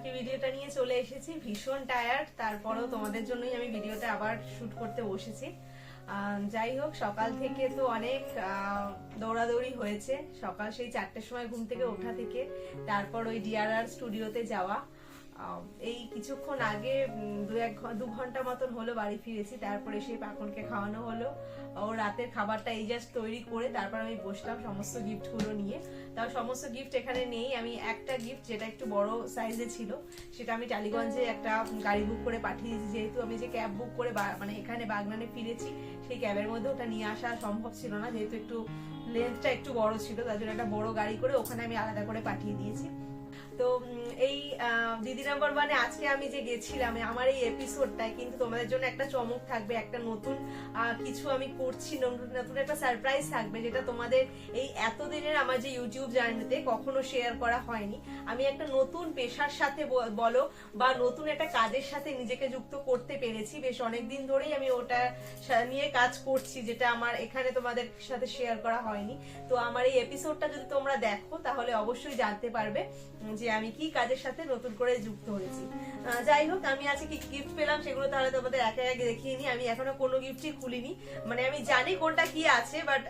বাকি ভিডিওটা নিয়ে চলে এসেছি। ভীষণ টায়ার্ড তারপরেও তোমাদের জন্যই আমি ভিডিওটা আবার শুট করতে বসেছি। যাই হোক, সকাল থেকে তো অনেক দৌড়াদৌড়ি হয়েছে। সকাল সেই চারটের সময় ঘুম থেকে ওঠা থেকে, তারপর ওই ডিআরআর স্টুডিওতে যাওয়া। কিছুক্ষণ আগে দু এক দু ঘণ্টা মতন হলো বাড়ি ফিরেছি। তারপরে সেই পাখনকে খাওয়ানো হলো। ও রাতের খাবারটা এই জাস্ট তৈরি করে তারপর আমি বসলাম সমস্ত গিফটগুলো নিয়ে। তাও সমস্ত গিফট এখানে নেই। আমি একটা গিফট যেটা একটু বড় সাইজে ছিল, সেটা আমি টালিগঞ্জে একটা গাড়ি বুক করে পাঠিয়ে দিয়েছি। যেহেতু আমি যে ক্যাব বুক করে মানে এখানে বাগনানে ফিরেছি, সেই ক্যাবের মধ্যে ওটা নিয়ে আসা সম্ভব ছিল না। যেহেতু একটু লেন্থটা একটু বড় ছিল, তার জন্য একটা বড় গাড়ি করে ওখানে আমি আলাদা করে পাঠিয়ে দিয়েছি। তো এই দিদি নাম্বার ওয়ানে আজকে আমি যে গেছিলাম আমার এই এপিসোডটায় কিন্তু তোমাদের জন্য একটা চমক থাকবে, একটা নতুন কিছু আমি করছি, নতুন একটা সারপ্রাইজ থাকবে, যেটা তোমাদের এই এতদিনের আমার যে ইউটিউব জার্নিতে কখনো শেয়ার করা হয়নি। আমি একটা নতুন পেশার সাথে বলো, বা নতুন একটা কাজের সাথে নিজেকে যুক্ত করতে পেরেছি। বেশ অনেক দিন ধরেই আমি ওটা নিয়ে কাজ করছি, যেটা আমার এখানে তোমাদের সাথে শেয়ার করা হয়নি। তো আমার এই এপিসোডটা যদি তোমরা দেখো, তাহলে অবশ্যই জানতে পারবে যে আমি কি কাজের সাথে নতুন করে যুক্ত হয়েছি। যাই হোক, আমি আজকে কি গিফট পেলাম সেগুলো তাহলে তোমাদের একে একে দেখিয়ে আমি এখনও কোনো গিফটই খুলিনি। মানে আমি জানি কোনটা কি আছে বাট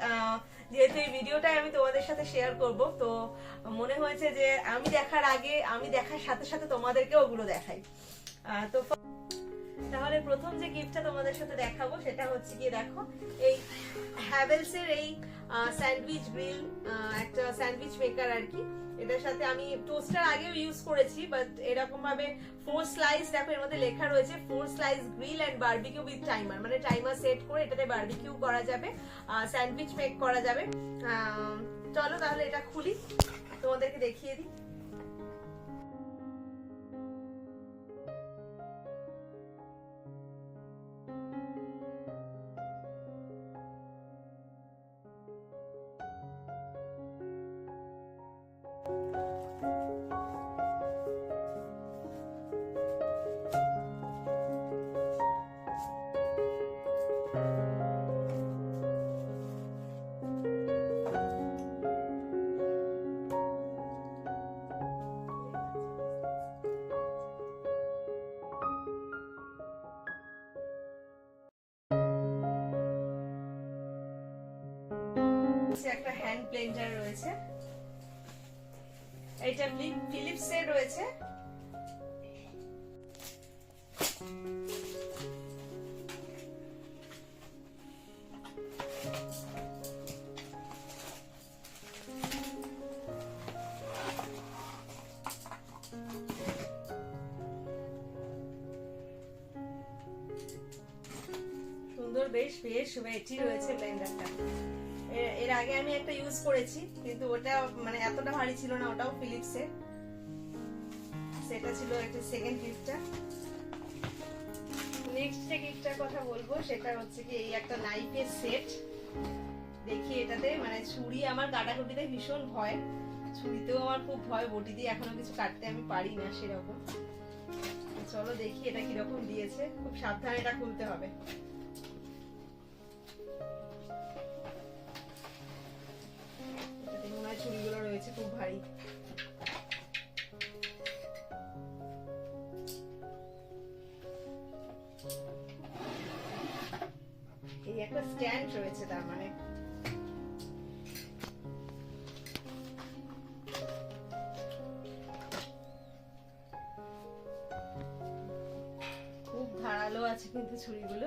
যেহেতু এই ভিডিওটাই আমি তোমাদের সাথে শেয়ার করব, তো মনে হয়েছে যে আমি দেখার আগে, আমি দেখার সাথে সাথে তোমাদেরকে ওগুলো দেখাই। তো তাহলে প্রথম যে গিফটটা তোমাদের সাথে দেখাবো, সেটা হচ্ছে গিয়ে দেখো, এই হ্যাভেলস এর এই স্যান্ডউইচ গ্রিল একটা স্যান্ডউইচ মেকার আর কি। এটার সাথে আমি টোস্টার আগেও ইউজ করেছি বাট এরকম ভাবে ফোর স্লাইস দেখো, এর মধ্যে লেখা রয়েছে four slice grill and barbecue with timer মানে টাইমার সেট করে এটাতে বার্বিকিউ করা যাবে স্যান্ডউইচ মেক করা যাবে। চলো তাহলে এটা খুলি, তোমাদেরকে দেখিয়ে দিই। হচ্ছে একটা হ্যান্ড ব্লেন্ডার রয়েছে। এটা ফিলিপস এর রয়েছে। সুন্দর বেশ বেশ ওয়েটি রয়েছে ব্লেন্ডারটা এর- আগে আমি একটা ইউজ করেছি, কিন্তু ওটা মানে এতটা ভারী ছিল না, ওটাও ফিলিপস এর। সেটা ছিল একটা সেকেন্ড গিফটটা নেক্সট যে গিফটটার কথা বলব, সেটা হচ্ছে কি, এই একটা নাইফের সেট দেখি এটাতে মানে ছুরি আমার কাটাকুটিতে ভীষণ ভয়। ছুরিতেও আমার খুব ভয়, বটি দিয়ে এখনও কিছু কাটতে আমি পারি না সেরকম। চলো দেখি এটা কীরকম দিয়েছে, খুব সাবধানে এটা খুলতে হবে। একটা রয়েছে তার মানে খুব ধারালো আছে কিন্তু ছুরিগুলো।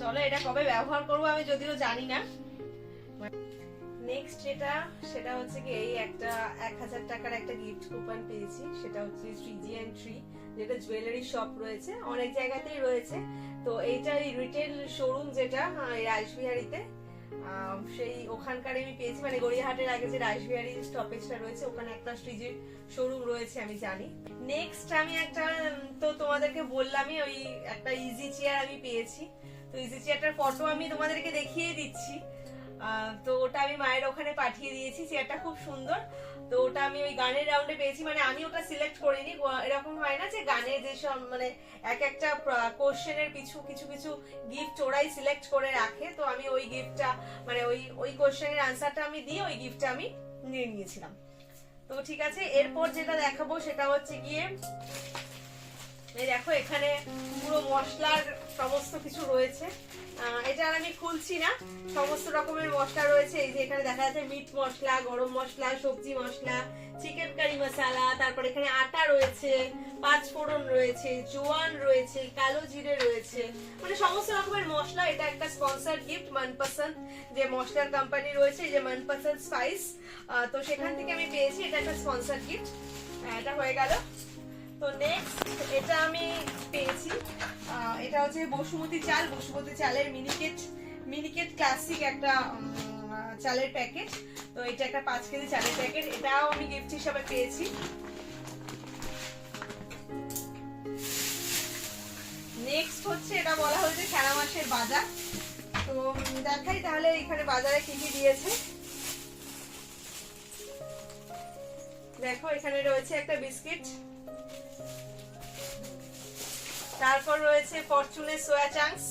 চলো, এটা কবে ব্যবহার করব আমি যদিও জানি না। নেক্সট যেটা, সেটা হচ্ছে কি এই একটা এক হাজার টাকার একটা গিফট কুপন পেয়েছি, সেটা হচ্ছে থ্রি জি অ্যান্ড থ্রি যেটা জুয়েলারি শপ রয়েছে, অনেক জায়গাতেই রয়েছে। তো এইটা এই রিটেল শোরুম যেটা এই রাসবিহারিতে সেই ওখানকার আমি পেয়েছি। মানে গড়িয়াহাটের আগে যে রাসবিহারি স্টপেজটা রয়েছে, ওখানে একটা ফ্রিজের শোরুম রয়েছে, আমি জানি। নেক্সট আমি একটা তো তোমাদেরকে বললামই, ওই একটা ইজি চেয়ার আমি পেয়েছি। তো ইজি চেয়ারটার ফটো আমি তোমাদেরকে দেখিয়ে দিচ্ছি। তো ওটা আমি মায়ের ওখানে পাঠিয়ে দিয়েছি, চেয়ারটা খুব সুন্দর। তো ওটা আমি ওই গানের রাউন্ডে পেয়েছি মানে আমি ওটা সিলেক্ট করিনি। এরকম হয় না যে গানে যেসব মানে এক একটা কোশ্চেনের পিছু কিছু কিছু গিফট ওরাই সিলেক্ট করে রাখে। তো আমি ওই গিফটটা মানে ওই ওই কোশ্চেনের আনসারটা আমি দিয়ে ওই গিফটটা আমি নিয়ে নিয়েছিলাম। তো ঠিক আছে, এরপর যেটা দেখাবো সেটা হচ্ছে গিয়ে এই দেখো, এখানে পুরো মশলার সমস্ত কিছু রয়েছে। এটা আর আমি খুলছি না। সমস্ত রকমের মশলা রয়েছে। এই যে এখানে দেখা যাচ্ছে মিট মশলা, গরম মশলা, সবজি মশলা, চিকেন কারি মশলা, তারপর এখানে আটা রয়েছে, পাঁচ ফোড়ন রয়েছে, জোয়ান রয়েছে, কালো জিরে রয়েছে। মানে সমস্ত রকমের মশলা, এটা একটা স্পন্সার গিফট মনপসন্দ যে মশলার কোম্পানি রয়েছে, যে মনপসন্দ স্পাইস তো সেখান থেকে আমি পেয়েছি, এটা একটা স্পন্সার গিফট এটা হয়ে গেল। তো নেক্সট এটা আমি পেয়েছি। এটা হচ্ছে বসুমতী চাল, বসুমতী চালের মিনিকেট মিনিকেট ক্লাসিক একটা চালের প্যাকেট তো এটা একটা পাঁচ কেজি চালের প্যাকেট এটাও আমি গিফট হিসাবে পেয়েছি। নেক্সট হচ্ছে এটা বলা হয়েছে খেলা মাসের বাজার। তো দেখাই তাহলে এখানে বাজারে কি কি দিয়েছে। দেখো, এখানে রয়েছে একটা বিস্কিট। তারপর রয়েছে ফরচুনের সোয়া চাংস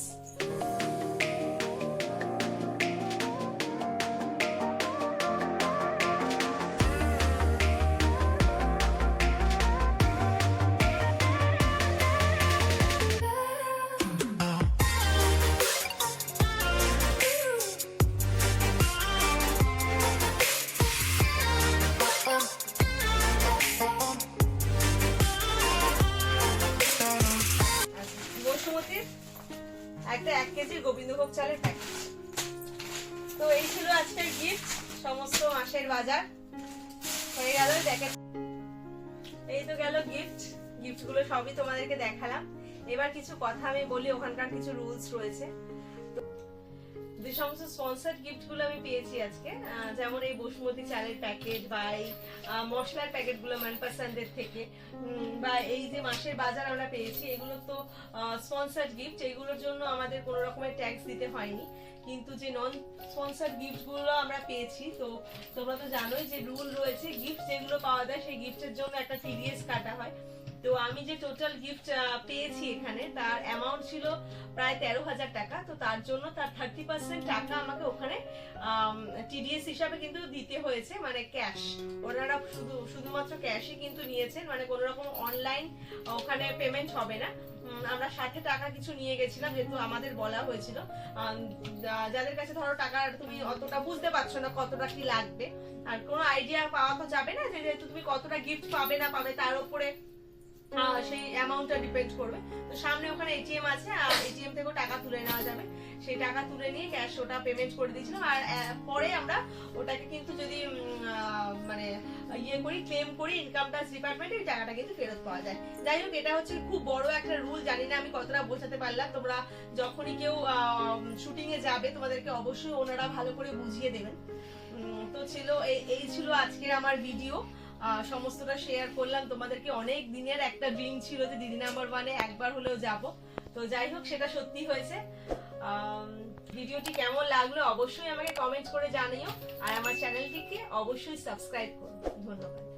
একটা এক কেজি গোবিন্দভোগ চালের প্যাকেট তো এই ছিল আজকের গিফট সমস্ত মাসের বাজার। হয়ে গেল এই তো গেল গিফট গিফটগুলো সবই তোমাদেরকে দেখালাম। এবার কিছু কথা আমি বলি, ওখানকার কিছু রুলস রয়েছে। যে সমস্ত স্পন্সার্ড গিফটগুলো আমি পেয়েছি আজকে যেমন এই বসুমতী চালের প্যাকেট বা এই মশলার প্যাকেটগুলো মনপসন্দের থেকে বা এই যে মাসের বাজার আমরা পেয়েছি, এগুলো তো স্পন্সার্ড গিফট এগুলোর জন্য আমাদের কোনো রকমের ট্যাক্স দিতে হয়নি। কিন্তু যে নন স্পন্সার্ড গিফটগুলো আমরা পেয়েছি, তো তোমরা তো জানোই যে রুল রয়েছে গিফট যেগুলো পাওয়া যায় সেই গিফটের জন্য একটা টিডিএস কাটা হয়। তো আমি যে টোটাল গিফট পেয়েছি এখানে, তার অ্যামাউন্ট ছিল প্রায় তেরো হাজার টাকা, তো তার জন্য তার থার্টি পার্সেন্ট টাকা আমাকে ওখানে টিডিএস হিসাবে কিন্তু দিতে হয়েছে মানে ক্যাশ ওনারা শুধু, শুধুমাত্র ক্যাশই কিন্তু নিয়েছেন মানে কোনো রকম অনলাইন ওখানে পেমেন্ট হবে না। আমরা সাথে টাকা কিছু নিয়ে গেছিলাম, যেহেতু আমাদের বলা হয়েছিল। যাদের কাছে ধরো টাকা, তুমি অতটা বুঝতে পারছ না কতটা কি লাগবে। আর কোনো আইডিয়া পাওয়া তো যাবে না যেহেতু তুমি কতটা গিফট পাবে না পাবে, তার উপরে সেই অ্যামাউন্টটা ডিপেন্ড করবে। তো সামনে ওখানে এটিএম আছে, আর এটিএম থেকেও টাকা তুলে নেওয়া যাবে। সেই টাকা তুলে নিয়ে ক্যাশ ওটা পেমেন্ট করে দিয়েছিলাম। আর পরে আমরা ওটাকে কিন্তু যদি মানে ইয়ে করি ক্লেম করি ইনকাম ট্যাক্স ডিপার্টমেন্টে এই টাকাটা কিন্তু ফেরত পাওয়া যায়। যাই হোক, এটা হচ্ছে খুব বড় একটা রুল জানি না আমি কতটা বোঝাতে পারলাম। তোমরা যখনই কেউ শুটিং এ যাবে, তোমাদেরকে অবশ্যই ওনারা ভালো করে বুঝিয়ে দেবেন। তো ছিল এই- ছিল আজকের আমার ভিডিও সমস্তটা শেয়ার করলাম। তোমাদেরকে অনেক দিনের একটা ড্রিম ছিল যে দিদি নাম্বার ওয়ানে একবার হলেও যাব। তো যাই হোক, সেটা সত্যি হয়েছে। ভিডিওটি কেমন লাগল অবশ্যই আমাকে কমেন্ট করে জানিও। আর আমার চ্যানেলটিকে অবশ্যই সাবস্ক্রাইব করো। ধন্যবাদ।